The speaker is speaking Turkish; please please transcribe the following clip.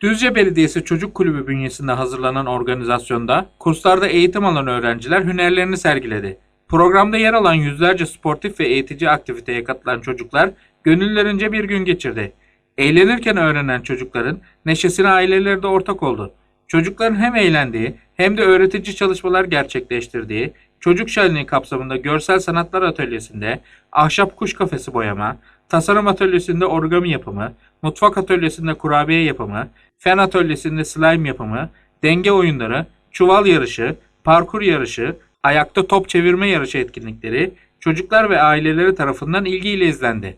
Düzce Belediyesi Çocuk Kulübü bünyesinde hazırlanan organizasyonda kurslarda eğitim alan öğrenciler hünerlerini sergiledi. Programda yer alan yüzlerce sportif ve eğitici aktiviteye katılan çocuklar gönüllerince bir gün geçirdi. Eğlenirken öğrenen çocukların neşesine aileleri de ortak oldu. Çocukların hem eğlendiği hem de öğretici çalışmalar gerçekleştirdiği Çocuk Şenliği kapsamında görsel sanatlar atölyesinde ahşap kuş kafesi boyama, tasarım atölyesinde origami yapımı, mutfak atölyesinde kurabiye yapımı, fen atölyesinde slime yapımı, denge oyunları, çuval yarışı, parkur yarışı, ayakta top çevirme yarışı etkinlikleri çocuklar ve aileleri tarafından ilgiyle izlendi.